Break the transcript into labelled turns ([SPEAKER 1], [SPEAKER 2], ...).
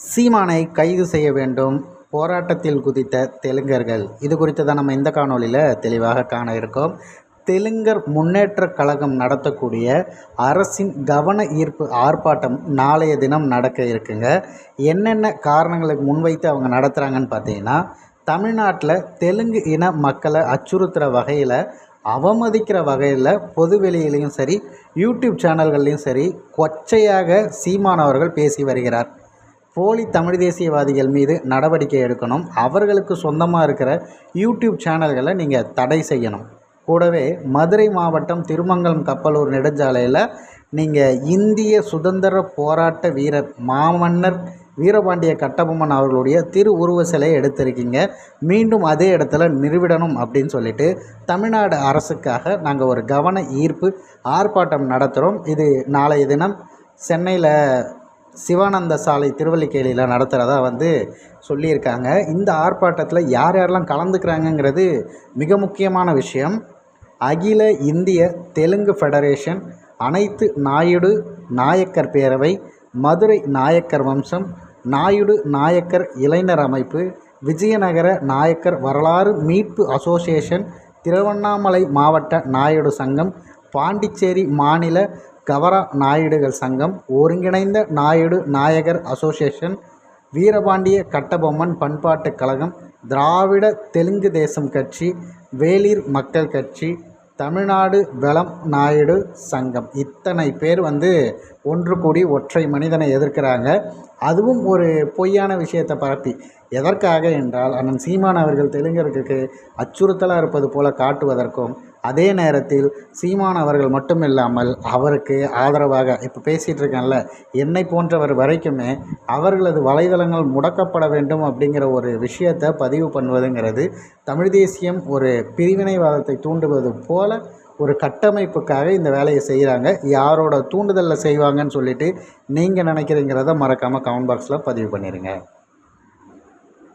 [SPEAKER 1] சீமானை கைது செய்ய வேண்டும் போராட்டத்தில் குதித்த தெலுங்கர்கள். இது குறித்து தான் நம்ம இந்த காணொளியில் தெளிவாக காண இருக்கோம். தெலுங்கர் முன்னேற்ற கழகம் நடத்தக்கூடிய அரசின் கவன ஈர்ப்பு ஆர்ப்பாட்டம் நாளைய தினம் நடக்க இருக்குங்க. என்னென்ன காரணங்களுக்கு முன்வைத்து அவங்க நடத்துகிறாங்கன்னு பார்த்தீங்கன்னா தமிழ்நாட்டில் தெலுங்கு இன மக்களை அச்சுறுத்துகிற வகையில் அவமதிக்கிற வகையில் பொதுவெளியிலையும் சரி யூடியூப் சேனல்கள்லையும் சரி கொச்சையாக சீமானவர்கள் பேசி வருகிறார். போலி தமிழ் தேசியவாதிகள் மீது நடவடிக்கை எடுக்கணும். அவர்களுக்கு சொந்தமாக இருக்கிற யூடியூப் சேனல்களை நீங்கள் தடை செய்யணும். கூடவே மதுரை மாவட்டம் திருமங்கலம் கப்பலூர் நெடுஞ்சாலையில் நீங்கள் இந்திய சுதந்திர போராட்ட வீரர் மாமன்னர் வீரபாண்டிய கட்டபொம்மன் அவர்களுடைய திரு உருவ சிலையை எடுத்திருக்கீங்க. மீண்டும் அதே இடத்துல நிறுவிடணும் அப்படின்னு சொல்லிட்டு தமிழ்நாடு அரசுக்காக நாங்கள் ஒரு கவன ஈர்ப்பு ஆர்ப்பாட்டம் நடத்துகிறோம் இது நாளைய தினம் சென்னையில் சிவானந்த சாலை திருவல்லிக்கேணியில் நடத்துகிறதா வந்து சொல்லியிருக்காங்க. இந்த ஆர்ப்பாட்டத்தில் யார் யாரெல்லாம் கலந்துக்கிறாங்கங்கிறது மிக முக்கியமான விஷயம். அகில இந்திய தெலுங்கு ஃபெடரேஷன் அனைத்து நாயுடு நாயக்கர் பேரவை மதுரை நாயக்கர் வம்சம் நாயுடு நாயக்கர் இளைஞர் அமைப்பு விஜயநகர நாயக்கர் வரலாறு மீட்பு அசோசியேஷன் திருவண்ணாமலை மாவட்ட நாயுடு சங்கம் பாண்டிச்சேரி மாநில கவரா நாயுடுகள் சங்கம் ஒருங்கிணைந்த நாயுடு நாயகர் அசோசியேஷன் வீரபாண்டிய கட்டபொம்மன் பண்பாட்டுக் கழகம் திராவிட தெலுங்கு தேசம் கட்சி வேளிர் மக்கள் கட்சி தமிழ்நாடு வெளம் நாயுடு சங்கம். இத்தனை பேர் வந்து ஒன்று கூடி ஒற்றை மனிதனை எதிர்க்கிறாங்க. அதுவும் ஒரு பொய்யான விஷயத்தை பரப்பி. எதற்காக என்றால் அண்ணன் சீமான் அவர்கள் தெலுங்கர்களுக்கு அச்சுறுத்தலாக இருப்பது போல காட்டுவதற்கும் அதே நேரத்தில் சீமான் அவர்கள் மட்டும் இல்லாமல் அவருக்கு ஆதரவாக இப்போ பேசிகிட்டு இருக்கேன்ல என்னை போன்றவர் வரைக்குமே அவர்களது வலைதளங்கள் முடக்கப்பட வேண்டும் அப்படிங்கிற ஒரு விஷயத்தை பதிவு பண்ணுவதுங்கிறது தமிழ் தேசியம் ஒரு பிரிவினைவாதத்தை தூண்டுவது போல ஒரு கட்டமைப்புக்காக இந்த வேலையை செய்கிறாங்க யாரோட தூண்டுதலில் செய்வாங்கன்னு சொல்லிட்டு நீங்கள் நினைக்கிறீங்கிறத மறக்காமல் கமெண்ட் பாக்ஸில் பதிவு பண்ணிடுங்க